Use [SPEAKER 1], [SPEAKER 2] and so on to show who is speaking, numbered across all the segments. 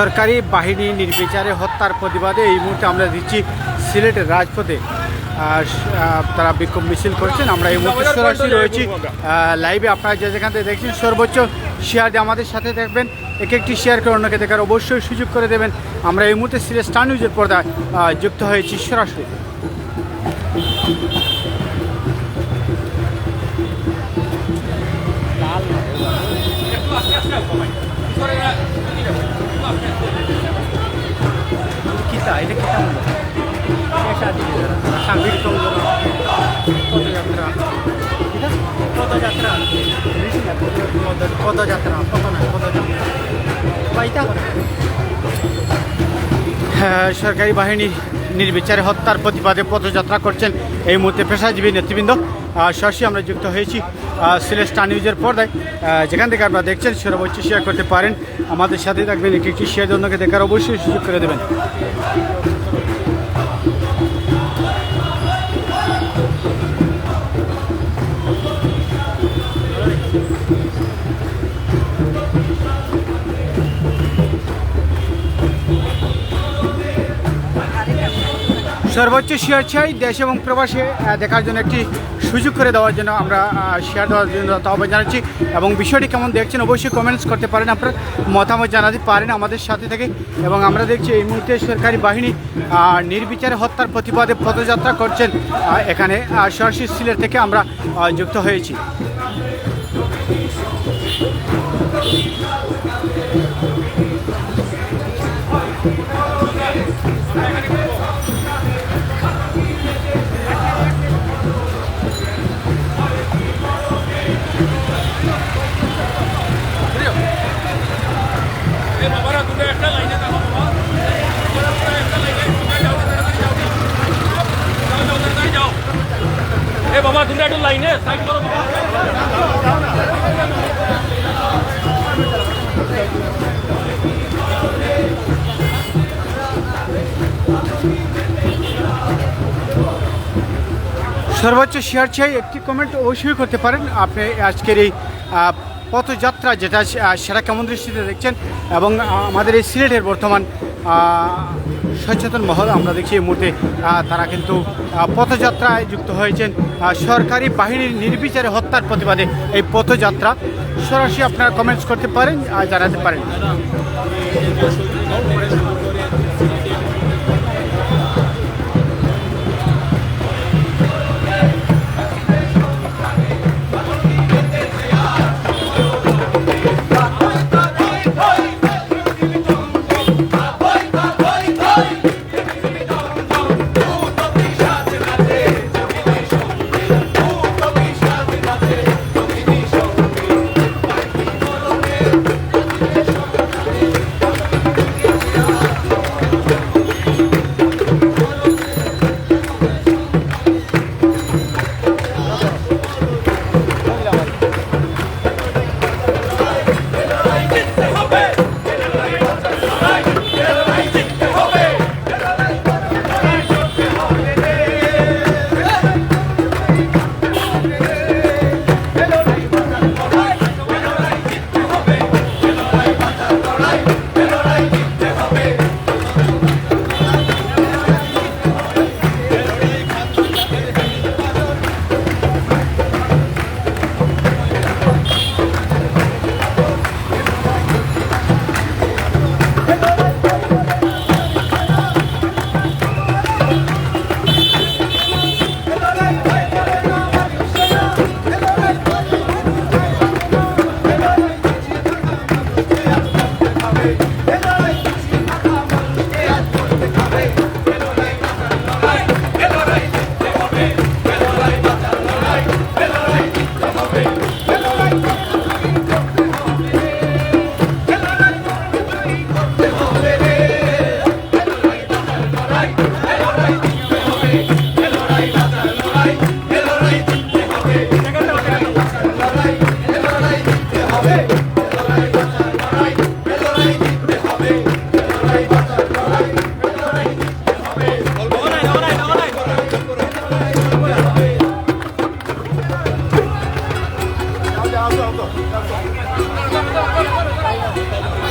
[SPEAKER 1] সরকারি বাহিনী নির্বিচারে হত্যার প্রতিবাদে এই মুহূর্তে আমরা দিচ্ছি সিলেটের রাজপথে। তারা বিক্ষোভ মিছিল করছেন। আমরা এই মুহূর্তে সরাসরি রয়েছি লাইভে আপনারা যে যেখান থেকে দেখছেন, সর্বোচ্চ শেয়ার দিয়ে আমাদের সাথে দেখবেন এক একটি শেয়ার করে অন্যকে দেখার অবশ্যই সুযোগ করে দেবেন। আমরা এই মুহূর্তে সিলেট স্টার নিউজের পর্দায় যুক্ত হয়েছি সরাসরি। কিতা এটা কিতা মূল্য সাংঘিক পদযাত্রা। পদযাত্রা। পদযাত্রা পদ নয় পদযাত্রা হ্যাঁ, সরকারি বাহিনী নির্বিচারে হত্যার প্রতিবাদে পদযাত্রা করছেন এই মুহূর্তে পেশাজীবী নেতৃবৃন্দ। সরাসরি আমরা যুক্ত হয়েছি সিলেট স্টার নিউজের পর্দায়। যেখান থেকে আপনারা দেখছেন সর্বোচ্চ শেয়ার করতে পারেন। আমাদের সাথে থাকবেন, একটি একটি শেয়ার অন্যকে দেখার অবশ্যই সুযোগ করে দেবেন। সর্বোচ্চ শেয়ার চাই দেশ এবং প্রবাসে দেখার জন্য একটি সুযোগ করে দেওয়ার জন্য আমরা শেয়ার দেওয়ার জন্য আহ্বান জানাচ্ছি এবং বিষয়টি কেমন দেখছেন অবশ্যই কমেন্টস করতে পারেন, আপনার মতামত জানাতে পারেন আমাদের সাথে থেকে। এবং আমরা দেখছি এই মুহূর্তে সরকারি বাহিনী নির্বিচারে হত্যার প্রতিবাদে পদযাত্রা করছেন এখানে সরাসরি সিলেট থেকে আমরা যুক্ত হয়েছি। সর্বোচ্চ শেয়ার চাই একটি কমেন্ট অবশ্যই করতে পারেন। আপনি আজকের এই পথযাত্রা যেটা সেটা কেমন দৃষ্টিতে দেখছেন? এবং আমাদের এই সিলেটের বর্তমান সচেতন মহল আমরা দেখছি এই মুহূর্তে তারা কিন্তু পথযাত্রায় যুক্ত হয়েছেন। সরকারি বাহিনীর নির্বিচারে হত্যার প্রতিবাদে এই পথযাত্রা। সরাসরি আপনারা কমেন্টস করতে পারেন জানাতে পারেন।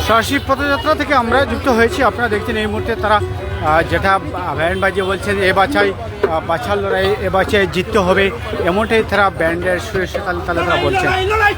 [SPEAKER 2] সরাসরি পথযাত্রা থেকে আমরা যুক্ত হয়েছি। আপনারা দেখছেন এই মুহূর্তে তারা যেটা ব্যান্ড বাজিয়ে বলছেন এ বাছাই বাছার লড়াই এ বাছাই জিততে হবে এমনটাই তারা ব্যান্ডের সুরে তালে তাহলে তারা বলছেন।
[SPEAKER 1] লড়াই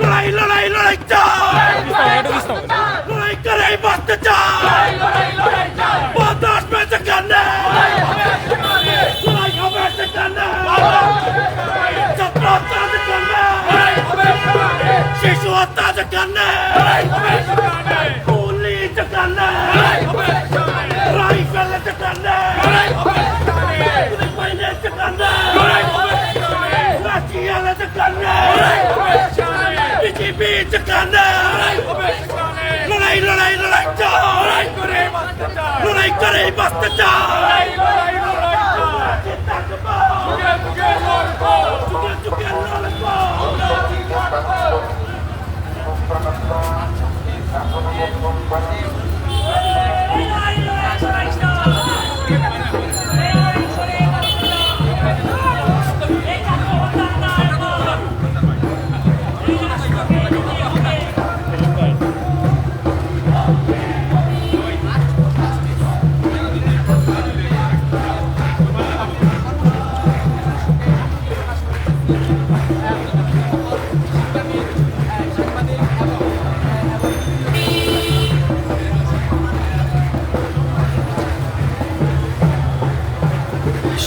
[SPEAKER 1] লড়াই লড়াই লড়াই লড়াই করে বাঁচতে চাই। বাতাস পেয়ে যেখানে লড়াই হবে সেখানে। ছাত্র হত্যা যেখানে শিশু হত্যা যেখানে করে বাঁচতে চাই থাকব যুগে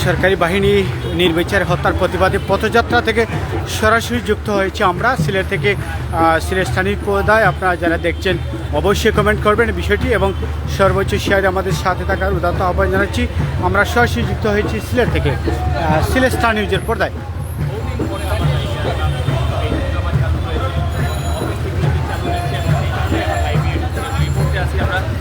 [SPEAKER 2] সরকারি বাহিনী নির্বিচারে হত্যার প্রতিবাদে পথযাত্রা থেকে সরাসরি যুক্ত হয়েছি আমরা। সিলেট থেকে সিলেট স্থানীয় পদায় আপনারা যারা দেখছেন অবশ্যই কমেন্ট করবেন বিষয়টি এবং সর্বোচ্চ শেয়ারে আমাদের সাথে থাকার উদাত্ত আহ্বান জানাচ্ছি। আমরা সরাসরি যুক্ত হয়েছি সিলেট থেকে সিলেট স্টার নিউজের পর্দায়। আমরা